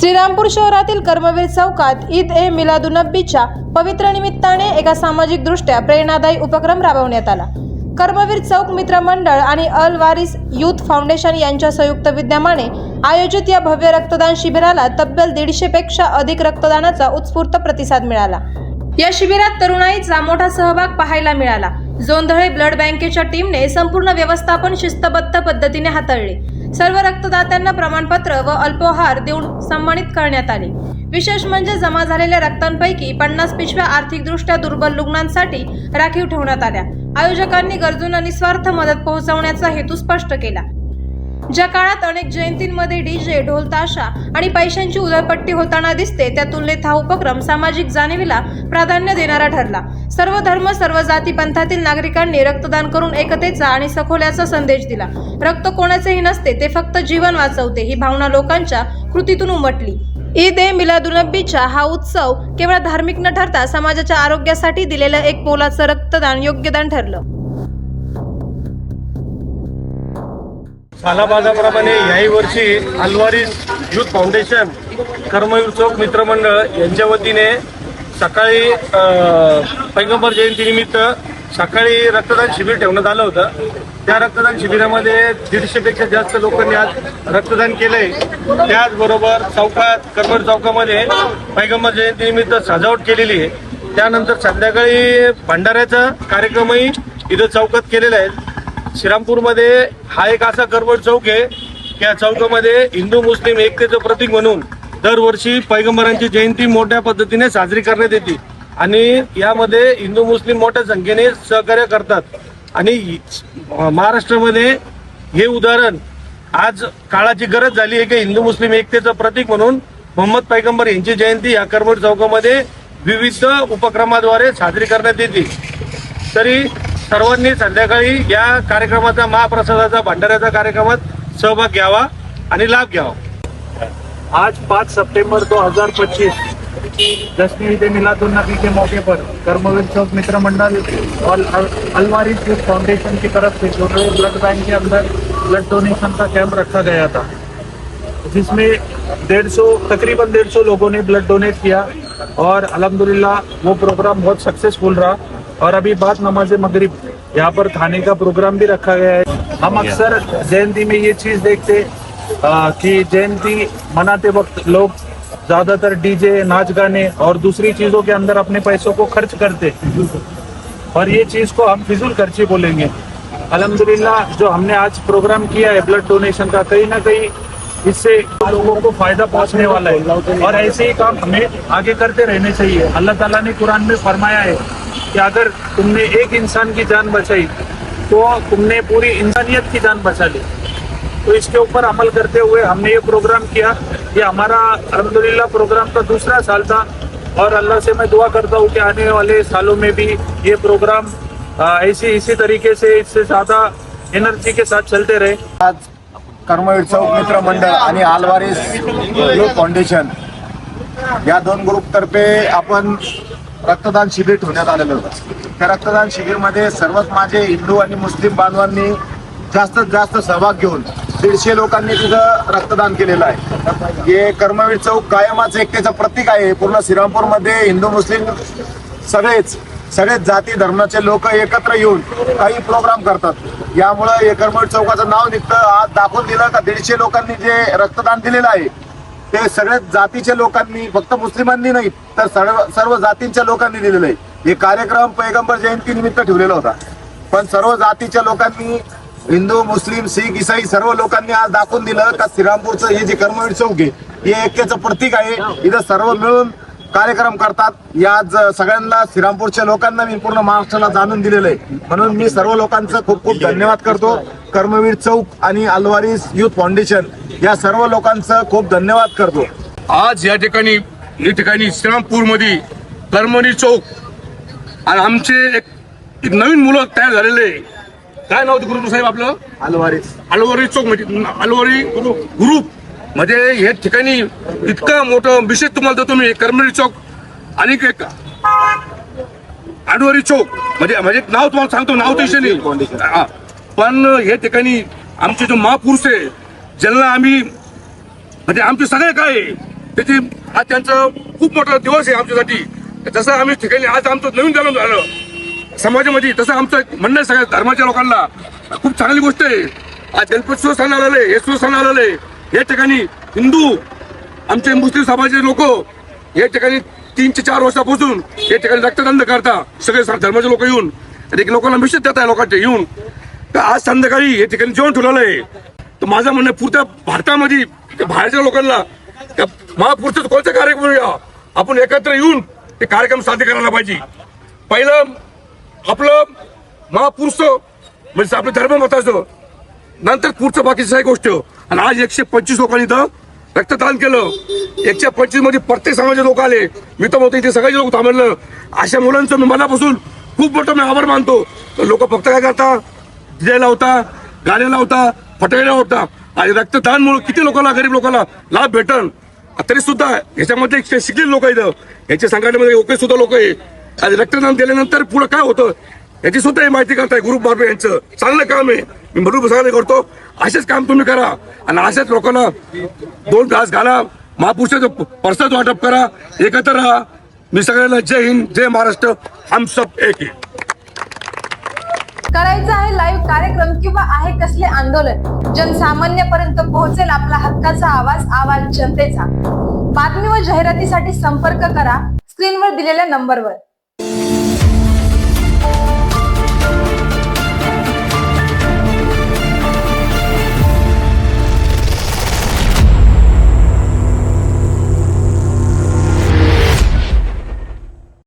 श्रीरामपूर शहरातील कर्मवीर चौकात ईद ए मिलादुनब्बीच्या पवित्र निमित्ताने एका सामाजिक दृष्ट्या प्रेरणादायी उपक्रम राबवण्यात आला. कर्मवीर चौक मित्र मंडळ आणि अल वारिस युथ फाउंडेशन यांच्या संयुक्त विद्यमाने आयोजित या भव्य रक्तदान शिबिराला तब्बल दीडशेपेक्षा अधिक रक्तदानाचा उत्स्फूर्त प्रतिसाद मिळाला. या शिबिरात तरुणाईचा मोठा सहभाग पाहायला मिळाला. जोंधळे ब्लड बँकेच्या टीमने संपूर्ण व्यवस्थापन शिस्तबद्ध पद्धतीने हाताळले. सर्व रक्तदात्यांना प्रमाणपत्र व अल्पोहार देऊन सन्मानित करण्यात आले. विशेष म्हणजे जमा झालेल्या रक्तांपैकी पन्नास पिशव्या आर्थिकदृष्ट्या दुर्बल रुग्णांसाठी राखीव ठेवण्यात आल्या. आयोजकांनी गरजूंना निस्वार्थ मदत पोहोचवण्याचा हेतू स्पष्ट केला. ज्या काळात अनेक जयंतींमध्ये डीजे ढोल ताशा आणि पैशांची उदळपट्टी होताना दिसते त्या तुलनेत हा उपक्रम सामाजिक जाणीवीला प्राधान्य देणारा ठरला. सर्व धर्म सर्व जाती पंथातील नागरिकांनी रक्तदान करून एकतेचा आणि सखोल्याचा संदेश दिला. रक्त कोणाचेही नसते ते फक्त जीवन वाचवते ही भावना लोकांच्या कृतीतून उमटली. ईद ए मिलादुनबीच्या हा उत्सव केवळ धार्मिक न ठरता समाजाच्या आरोग्यासाठी दिलेलं एक मोलाचं रक्तदान योग्यदान ठरलं. सालाबाजाप्रमाणे याही वर्षी अलवारी युथ फाउंडेशन कर्मवीर चौक मित्रमंडळ यांच्या वतीने सकाळी पैगंबर जयंतीनिमित्त सकाळी रक्तदान शिबिर ठेवण्यात आलं होतं. त्या रक्तदान शिबिरामध्ये दीडशेपेक्षा जास्त लोकांनी आज रक्तदान केलंय. त्याचबरोबर चौकात कर्मवीर चौकामध्ये पैगंबर जयंतीनिमित्त सजावट केलेली आहे. त्यानंतर संध्याकाळी भंडाऱ्याचा कार्यक्रमही इथं चौकात केलेला आहे. श्रीरामपूरमध्ये हा एक असा करवड चौक आहे की या चौकामध्ये हिंदू मुस्लिम एकतेचं प्रतीक म्हणून दरवर्षी पैगंबरांची जयंती मोठ्या पद्धतीने साजरी करण्यात येते. आणि यामध्ये हिंदू मुस्लिम मोठ्या संख्येने सहकार्य करतात. आणि महाराष्ट्रामध्ये हे उदाहरण आज काळाची गरज झाली आहे की हिंदू मुस्लिम एकतेचं प्रतीक म्हणून मोहम्मद पैगंबर यांची जयंती या करवट चौकामध्ये विविध उपक्रमाद्वारे साजरी करण्यात येते. तरी सर्वांनी संध्याकाळी या कार्यक्रमाचा महाप्रसादाचा भंडाऱ्याचा कार्यक्रमात सहभाग घ्यावा आणि लाभ घ्यावा. आज पाच सप्टेंबर दो हजार पच्चीस दसवीं ईद मिलादुल नबी के मौके पर कर्मवीर चौक मित्र मंडल और अल- अलवारी यूथ फाउंडेशन की तरफ से जोधपुर ब्लड बैंक के अंदर ब्लड डोनेशन का कैंप रखा गया था जिसमें डेढ़ सौ तकरीबन डेढ़ सौ लोगों ने ब्लड डोनेट किया और अल्हम्दुलिल्लाह वो प्रोग्राम बहुत सक्सेसफुल रहा। और अभी बात नमाज़ मगरिब यहाँ पर खाने का प्रोग्राम भी रखा गया है। हम अक्सर जयंती में ये चीज़ देखते आ, कि जयंती मनाते वक्त लोग ज़्यादातर डीजे नाच गाने और दूसरी चीज़ों के अंदर अपने पैसों को खर्च करते और ये चीज़ को हम फिजूल खर्ची बोलेंगे। अल्हम्दुलिल्लाह जो हमने आज प्रोग्राम किया है ब्लड डोनेशन का कहीं ना कहीं इससे लोगों को फ़ायदा पहुँचने वाला है। और ऐसे ही काम हमें आगे करते रहने चाहिए। अल्लाह ताला ने कुरान में फरमाया है कि अगर तुमने एक इंसान की जान बचाई तो तुमने पूरी इंसानियत की जान बचा ली। तो इसके ऊपर अमल करते हुए हमने ये प्रोग्राम किया ये हमारा अलहमदिल्ला प्रोग्राम का दूसरा साल था और अल्लाह से मैं दुआ करता हूँ कि आने वाले सालों में भी ये प्रोग्राम ऐसी इसी तरीके से इससे ज़्यादा एनर्जी के साथ चलते रहे। आज कर्मवीर चौक मित्र मंडळ आणि आलवारीस फाउंडेशन या दोन ग्रुपतर्फे आपण रक्तदान शिबिर ठेवण्यात आलेलं होतं. त्या रक्तदान शिबिरमध्ये सर्वच माझे हिंदू आणि मुस्लिम बांधवांनी जास्तीत जास्त सहभाग घेऊन दीडशे लोकांनी तिथं रक्तदान केलेलं आहे. हे कर्मवीर चौक कायमाच एकतेचं प्रतीक आहे. पूर्ण श्रीरामपूरमध्ये हिंदू मुस्लिम सगळेच सगळेच जाती धर्माचे लोक एकत्र येऊन काही प्रोग्राम करतात. यामुळं हे कर्मवीर चौकाचं नाव निघतं. आज दाखवून दिलं का दीडशे लोकांनी जे रक्तदान दिलेलं आहे ते सगळ्याच जातीच्या लोकांनी फक्त मुस्लिमांनी नाही तर सर्व सर्व जातींच्या लोकांनी दिलेलं आहे. हे कार्यक्रम पैगंबर जयंती निमित्त ठेवलेला होता. पण सर्व जातीच्या लोकांनी हिंदू मुस्लिम शीख इसाई सर्व लोकांनी आज दाखवून दिलं का श्रीरामपूरचं हे जे कर्मवीर चौक आहे हे ऐक्याचं प्रतीक आहे. इथं सर्व मिळून कार्यक्रम करतात. या आज सगळ्यांना श्रीरामपूरच्या लोकांना मी पूर्ण महाराष्ट्राला जाणून दिलेलं आहे म्हणून मी सर्व लोकांचं खूप खूप धन्यवाद करतो. कर्मवीर चौक आणि अलवारीस युथ फाउंडेशन या सर्व लोकांचं खूप धन्यवाद करतो. आज या ठिकाणी या ठिकाणी श्रीरामपूरमध्ये कर्मणी चौक आणि आमचे एक नवीन मुलं तयार झालेले आहे. काय नाव होतं ग्रुप साहेब आपलं? अलवारीस. अलवरी चौक म्हणजे अलवरी ग्रुप म्हणजे या ठिकाणी इतकं मोठं विशेष तुम्हाला देतो मी. कर्मणी चौक आणि एक आडवरी चौक. म्हणजे म्हणजे नाव तुम्हाला सांगतो नाव तर हा. पण या ठिकाणी आमचे जो महापुरुष आहे ज्यांना आम्ही म्हणजे आमचे सगळे काय आहे, त्याची आज त्यांचं खूप मोठा दिवस आहे आमच्यासाठी. जसं आम्ही ठिकाणी आज आमचं नवीन जन्म झालं समाजामध्ये तसं आमचं म्हणणं आहे सगळ्या धर्माच्या लोकांना खूप चांगली गोष्ट आहे. आज गणपती सण आलेले येशू सण आलेले या ठिकाणी हिंदू आमचे मुस्लिम समाजाचे लोक या ठिकाणी तीन ते चार वर्षापासून या ठिकाणी रक्तदंड करता. सगळे धर्माचे लोक येऊन आणि एक लोकांना मिश्रित देत आहे लोकांचे येऊन. तर आज संध्याकाळी या ठिकाणी जेवण ठेवलेलं आहे. तर माझं म्हणणं पुरत्या भारतामध्ये त्या बाहेरच्या लोकांना त्या महापुरुषाचा कोणता कार्यक्रम करूया आपण एकत्र येऊन ते कार्यक्रम साध्य करायला पाहिजे. पहिलं आपलं महापुरुष म्हणजे आपलं धर्म मताचं नंतर पुढचं बाकीचं आहे गोष्ट. आणि आज एकशे पंचवीस लोकांनी इथं रक्तदान केलं. एकशे पंचवीसमध्ये प्रत्येक समाजाचे लोक आले. मी तर म्हणतो इथे सगळे लोक थांबलं अशा मुलांचं मी मनापासून खूप मोठं मी आभार मानतो. तर लोक फक्त काय करता? डीजे लावता गाणे लावता फटके लावता. आणि म्हणून किती लोकांना गरीब लोकांना लाभ भेटल तरी सुद्धा याच्यामध्ये शिकलेले लोक आहेत याच्या संघटनेमध्ये ओके सुद्धा लोक आहे. आणि रक्तदान दिल्यानंतर पुढे काय होतं? याची सुद्धा हे माहिती करताय गुरु बारबे यांचं. चांगलं काम आहे. मी म्हणून सगळं करतो. असेच काम तुम्ही करा. आणि अशाच लोकांना दोन घास घाला. महापुरुषाचं परसाद वाटप करा. एकत्र राहा. मी सगळ्यांना जय हिंद जय महाराष्ट्र. हम सब एक आहे करायचं आहे लाईव्ह कार्यक्रम किंवा आहे कसले आंदोलन? जनसामान्यपर्यंत पोहोचेल आपला हक्काचा आवाज आवाज जनतेचा. बातमी व जाहिरातीसाठी संपर्क करा. स्क्रीनवर दिलेल्या नंबरवर.